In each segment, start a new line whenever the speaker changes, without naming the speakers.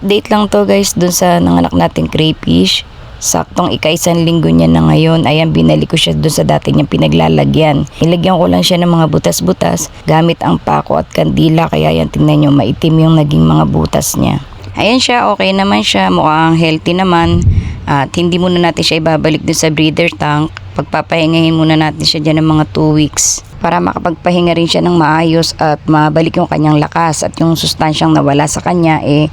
Update lang to guys dun sa nanganak nating crayfish. Saktong ika-isang linggo niya na ngayon. Ayan, binalik ko siya dun sa dati niyang pinaglalagyan. Nilagyan ko lang siya ng mga butas-butas gamit ang pako at kandila. Kaya yan, tingnan nyo, maitim yung naging mga butas niya. Ayan siya, okay naman siya. Mukhang healthy naman. At hindi muna natin siya ibabalik dun sa breeder tank. Pagpapahingahin muna natin siya dyan ng mga 2 weeks para makapagpahinga rin siya ng maayos at mabalik yung kanyang lakas at yung sustansyang nawala sa kanya eh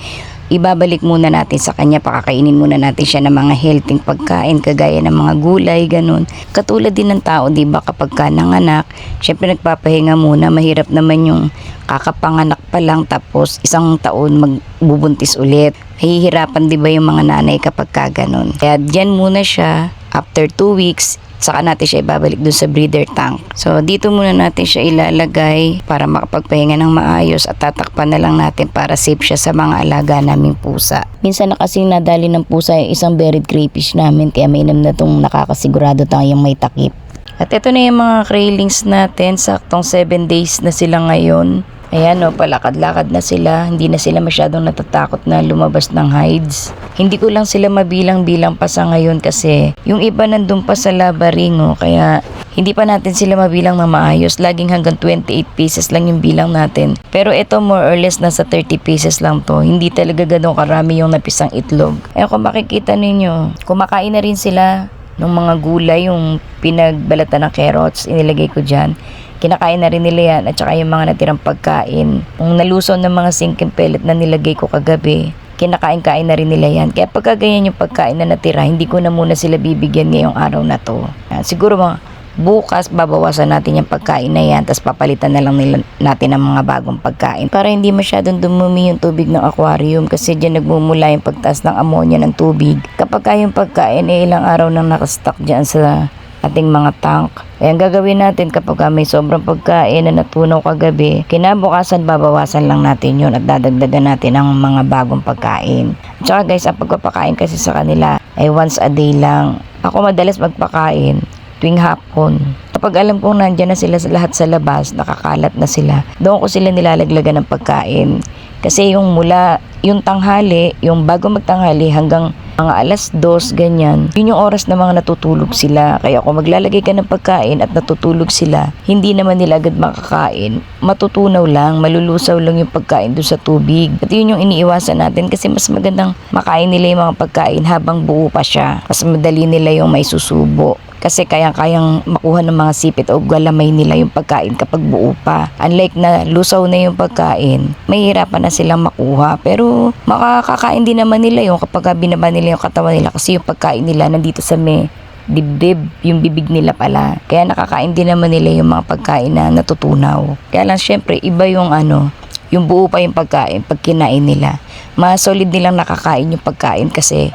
ibabalik muna natin sa kanya, pakakainin muna natin siya ng mga healthy pagkain, kagaya ng mga gulay, ganun. Katulad din ng tao, di ba, kapag ka nanganak, syempre nagpapahinga muna, mahirap naman yung kakapanganak pa lang tapos isang taon magbubuntis ulit. Mahihirapan di ba yung mga nanay kapag ka ganun. Kaya dyan muna siya, after 2 weeks, saka natin siya ibabalik dun sa breeder tank. So, dito muna natin siya ilalagay para makapagpahinga ng maayos at tatakpan na lang natin para safe siya sa mga alaga naming pusa. Minsan na kasing nadali ng pusa yung isang buried crayfish namin kaya mainam na itong nakakasigurado tayong may takip. At ito na yung mga craylings natin. Saktong 7 days na sila ngayon. Ayan o, palakad-lakad na sila. Hindi na sila masyadong natatakot na lumabas ng hides. Hindi ko lang sila mabilang-bilang pa sa ngayon kasi yung iba nandun pa sa labaring o. Kaya hindi pa natin sila mabilang na maayos. Laging hanggang 28 pieces lang yung bilang natin. Pero ito more or less nasa 30 pieces lang to. Hindi talaga ganun karami yung napisang itlog. Ayan kung makikita ninyo, kumakain na rin sila ng mga gulay, yung pinagbalatan ng carrots, inilagay ko dyan. Kinakain na rin nila yan at saka yung mga natirang pagkain. Yung nalusaw ng mga sinking pellet na nilagay ko kagabi, kinakain-kain na rin nila yan. Kaya pagka ganyan yung pagkain na natira, hindi ko na muna sila bibigyan ngayong araw na to. Ah, Siguro mga bukas babawasan natin yung pagkain na yan tapos papalitan na lang nila, natin ng mga bagong pagkain para hindi masyadong dumumi yung tubig ng aquarium kasi dyan nagmumula yung pagtaas ng ammonia ng tubig kapag ka yung pagkain ay ilang araw nang nakastock dyan sa ating mga tank. Kaya ang gagawin natin kapag ka may sobrang pagkain na natunaw kagabi, kinabukasan babawasan lang natin yun at dadagdagan natin ang mga bagong pagkain. Tsaka guys, ang pagpapakain kasi sa kanila ay once a day lang. Ako madalas magpakain tuwing hapon. Kapag alam kong nandyan na sila lahat sa labas, nakakalat na sila, doon ko sila nilalaglagan ng pagkain. Kasi yung mula, yung tanghali, yung bago magtanghali hanggang mga alas dos, ganyan, yun yung oras na mga natutulog sila. Kaya kung maglalagay ka ng pagkain at natutulog sila, hindi naman nila agad makakain. Matutunaw lang, malulusaw lang yung pagkain doon sa tubig. At yun yung iniiwasan natin kasi mas magandang makain nila yung mga pagkain habang buo pa siya. Mas madali nila yung may susubo kasi kayang-kayang makuha ng mga sipit o galamay nila yung pagkain kapag buo pa. Unlike na lusaw na yung pagkain, mahihirapan na silang makuha. Pero makakakain din naman nila yung kapag binaba nila yung katawan nila kasi yung pagkain nila nandito sa may dibdib, yung bibig nila pala. Kaya nakakain din naman nila yung mga pagkain na natutunaw. Kaya lang syempre, iba yung ano, yung buo pa yung pagkain pag kinain nila. Mas solid nilang nakakain yung pagkain kasi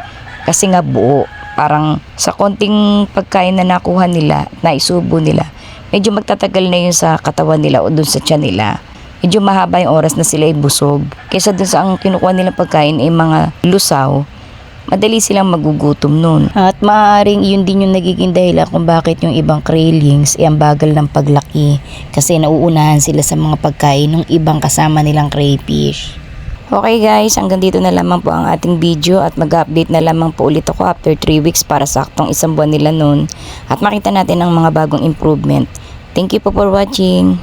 kasi nga buo. Parang sa konting pagkain na nakuha nila, na isubo nila, medyo magtatagal na yun sa katawan nila o dun sa tiyan nila. Medyo mahaba yung oras na sila ay busog. Kaysa dun sa ang kinukuha nilang pagkain ay mga lusaw, madali silang magugutom nun. At maaaring yun din yung nagiging dahilan kung bakit yung ibang krillings ay ang bagal ng paglaki kasi nauunahan sila sa mga pagkain ng ibang kasama nilang crayfish. Okay guys, hanggang dito na lamang po ang ating video at mag-update na lamang po ulit ako after 3 weeks para saktong isang buwan nila noon at makita natin ang mga bagong improvement. Thank you po for watching.